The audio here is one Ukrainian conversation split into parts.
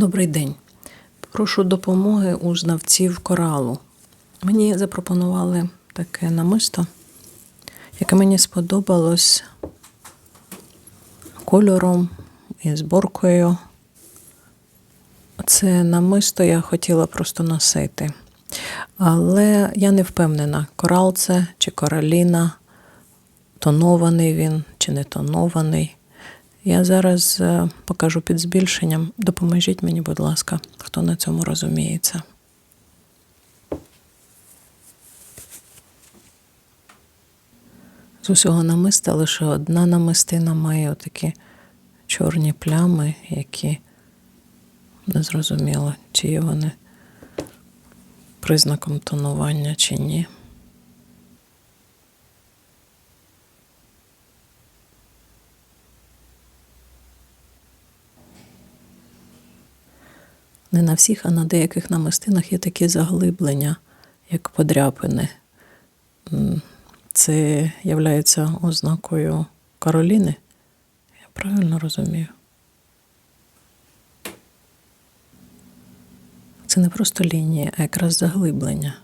Добрий день. Прошу допомоги у знавців коралу. Мені запропонували таке намисто, яке мені сподобалось кольором і зборкою. Це намисто я хотіла просто носити. Але я не впевнена, корал це чи кораліна, тонований він чи не тонований. Я зараз е, покажу під збільшенням. Допоможіть мені, будь ласка, хто на цьому розуміється. З усього намиста лише одна намистина має отакі чорні плями, які не зрозуміло, чи є вони признаком тонування чи ні. Не на всіх, а на деяких намистинах є такі заглиблення, як подряпини. Це являється ознакою Кароліни. Я правильно розумію. Це не просто лінії, а якраз заглиблення.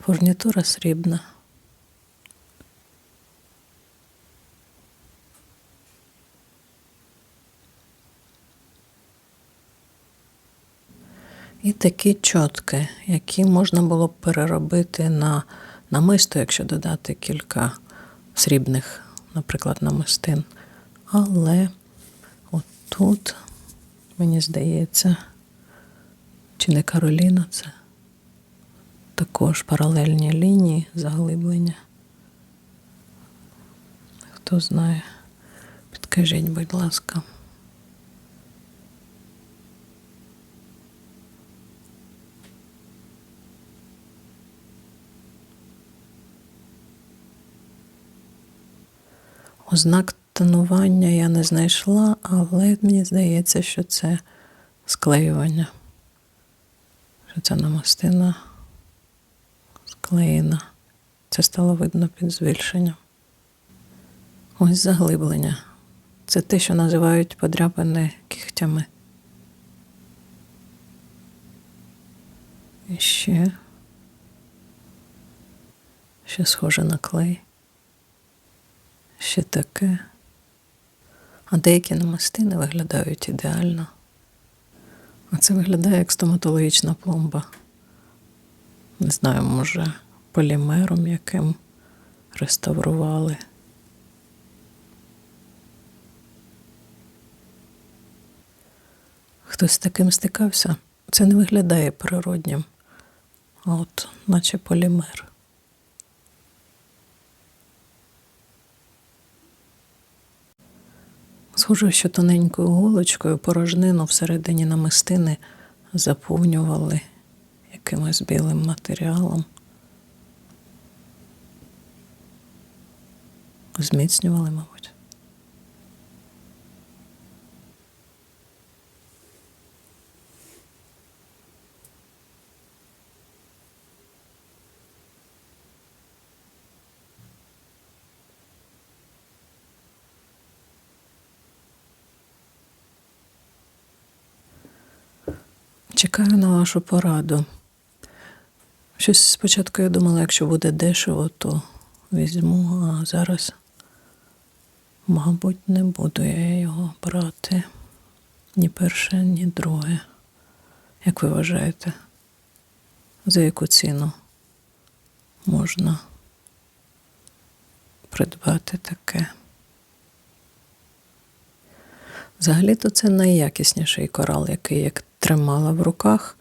Фурнітура срібна. І такі чотки, які можна було б переробити на намисто, якщо додати кілька срібних, наприклад, намистин. Але отут, мені здається, чи не Кароліна це також паралельні лінії заглиблення. Хто знає, підкажіть, будь ласка. Ознак тонування я не знайшла, але мені здається, що це склеювання. Що ця намастина склеєна. Це стало видно під збільшенням. Ось заглиблення. Це те, що називають подряпини кігтями. І ще. Ще схоже на клей ще таке. А деякі намастини виглядають ідеально. А це виглядає як стоматологічна пломба. Не знаю, може, полімером яким реставрували. Хтось з таким стикався. Це не виглядає природнім, а от наче полімер. Схоже, що тоненькою голочкою порожнину всередині намистини заповнювали якимось білим матеріалом. Зміцнювали, мабуть. Чекаю на вашу пораду. Щось спочатку я думала, якщо буде дешево, то візьму, а зараз, мабуть, не буду я його брати. Ні перше, ні друге. Як ви вважаєте, за яку ціну можна придбати таке? Взагалі-то це найякісніший корал, який я тримала в руках.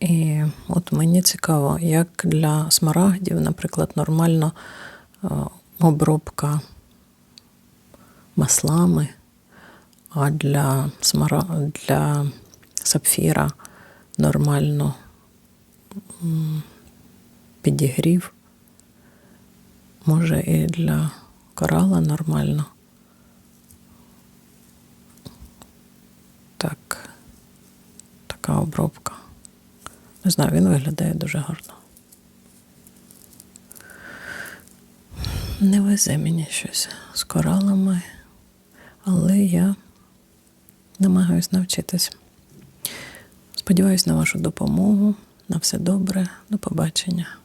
І от мені цікаво, як для смарагдів, наприклад, нормально е, обробка маслами, а для, смара... для сапфіра нормально підігрів. Може, і для корала нормально. Обробка. Не знаю, він виглядає дуже гарно. Не везе мені щось з коралами, але я намагаюсь навчитись. Сподіваюсь на вашу допомогу. На все добре. До побачення.